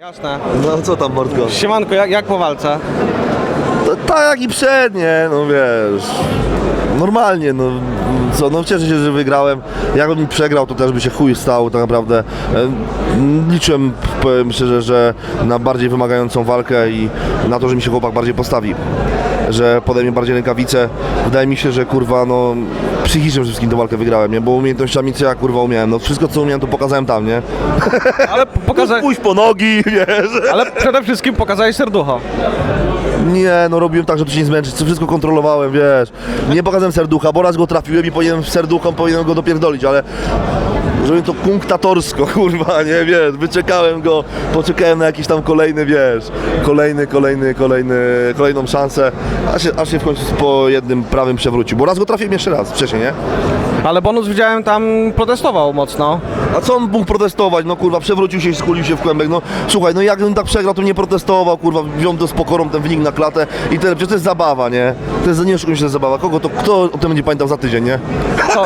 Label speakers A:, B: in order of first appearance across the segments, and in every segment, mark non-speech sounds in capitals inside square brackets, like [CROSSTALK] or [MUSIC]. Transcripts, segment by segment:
A: Jasne.
B: No co tam Mordko?
A: Siemanko, jak, jak po walce?
B: To, tak jak i przednie, no wiesz. Normalnie, no co, no cieszę się, że wygrałem. Jakbym przegrał, to też by się chuj stał tak naprawdę. E, Liczyłem, powiem szczerze, że na bardziej wymagającą walkę i na to, że mi się chłopak bardziej postawi. Że podejmie bardziej rękawice. Wydaje mi się, że kurwa, no psychicznie przede wszystkim tę walkę wygrałem, nie? Bo umiejętnościami co ja kurwa umiałem. No wszystko co umiałem to pokazałem tam, nie? [LAUGHS]
A: Ale pokazać.
B: Pójść po nogi, [LAUGHS] wiesz.
A: Ale przede wszystkim pokazałeś serducho.
B: Nie, no robiłem tak, żeby się nie zmęczyć, co wszystko kontrolowałem, wiesz. Nie pokazałem serducha, bo raz go trafiłem i powinienem serduchom powinienem go dopierdolić, ale zrobiłem to punktatorsko, [LAUGHS] kurwa, nie, wiesz, wyczekałem go, poczekałem na jakiś tam kolejny, wiesz, kolejny, kolejny, kolejny, kolejną szansę, aż się, aż się w końcu po jednym prawym przewrócił, bo raz go trafiłem jeszcze raz wcześniej, nie?
A: Ale bonus widziałem tam protestował mocno.
B: A co on mógł protestować? No kurwa, przewrócił się i skulił się w kłębek. No słuchaj, no jakbym tak przegrał, to nie protestował, kurwa, wziął to z pokorą ten wynik na klatę i tyle. Przecież to jest zabawa, nie? To jest, nie oszukujmy się, to jest zabawa. Kogo to, kto o tym będzie pamiętał za tydzień, nie?
A: Co?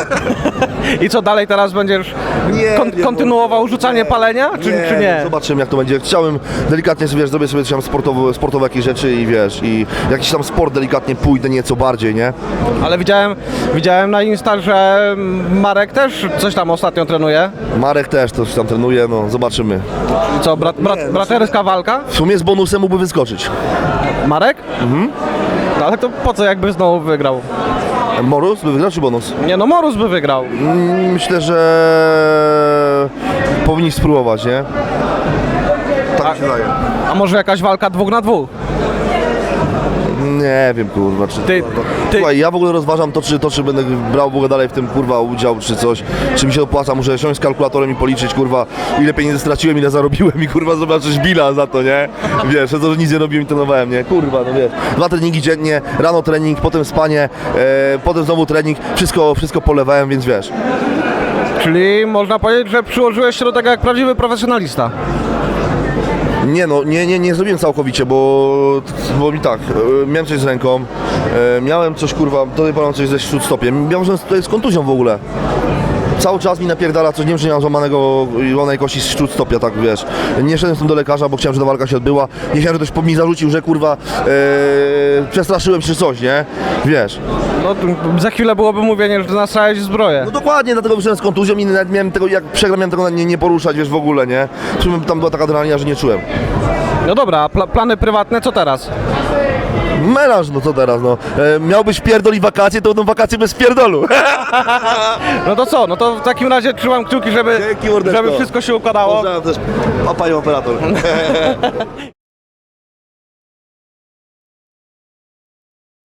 A: [LAUGHS] I co dalej teraz będziesz
B: Nie,
A: kon-
B: nie,
A: kontynuował
B: bo-
A: rzucanie
B: nie,
A: palenia, czy nie? Czy nie?
B: no Zobaczymy jak to będzie. Chciałem delikatnie sobie, wiesz, zrobię sobie coś tam sportowe, sportowe jakieś rzeczy i wiesz, i jakiś tam sport delikatnie pójdę nieco bardziej, nie?
A: Ale widziałem, widziałem na Insta, że Marek też coś tam ostatnio trenuje.
B: Marek też to tam trenuje, no zobaczymy.
A: Co, brat, brat,
B: no
A: braterska walka?
B: W sumie z bonusem mógłby wyskoczyć.
A: Marek? Mhm. No ale to po co jakby znowu wygrał?
B: Morus by wygrał czy bonus?
A: Nie no, Morus by wygrał.
B: Mm, Myślę, że powinni spróbować, nie? Tak mi się wydaje.
A: A może jakaś walka dwóch na dwóch?
B: Nie wiem, kurwa, czy...
A: Ty-
B: to,
A: ty-
B: Słuchaj, ja w ogóle rozważam to czy, to, czy będę brał w ogóle dalej w tym, kurwa, udział, czy coś. Czy mi się opłaca, muszę siąść z kalkulatorem i policzyć, kurwa, ile pieniędzy straciłem, ile zarobiłem i, kurwa, zobaczyć bilans za to, nie? Wiesz, to, że nic nie robiłem i trenowałem, nie? Kurwa, no wiesz. Dwa treningi dziennie, rano trening, potem spanie, e, potem znowu trening, wszystko, wszystko polewałem, więc wiesz.
A: Czyli można powiedzieć, że przyłożyłeś się do tego jak prawdziwy profesjonalista.
B: Nie no, nie, nie, nie zrobiłem całkowicie, bo, bo mi tak, e, miałem coś z ręką, e, miałem coś kurwa, do tej pory mam coś ze śródstopiem, miałem że to jest kontuzją w ogóle. Cały czas mi napierdala coś, nie wiem, czy nie mam złamanego łamanej kości z śródstopia, tak wiesz. Nie szedłem z tym do lekarza, bo chciałem, żeby ta walka się odbyła. Nie chciałem, że ktoś mi zarzucił, że kurwa e, przestraszyłem się czy coś, nie? Wiesz.
A: No tu za chwilę byłoby mówienie, że nasrałeś zbroję.
B: No dokładnie, dlatego wyszedłem z kontuzją i nawet miałem tego, jak przegram, miałem tego nie, nie poruszać, wiesz, w ogóle, nie? W sumie tam była taka adrenalina, że nie czułem.
A: No dobra, a pla- plany prywatne co teraz?
B: Melanż, no co teraz, no. E, miałbyś pierdol i wakacje, to będą wakacje bez pierdolu.
A: No to co? No to w takim razie trzymam kciuki, żeby,
B: Dzięki, mordeczko.
A: żeby wszystko się układało.
B: Pozdrawiam też. O, panią operator. [LAUGHS]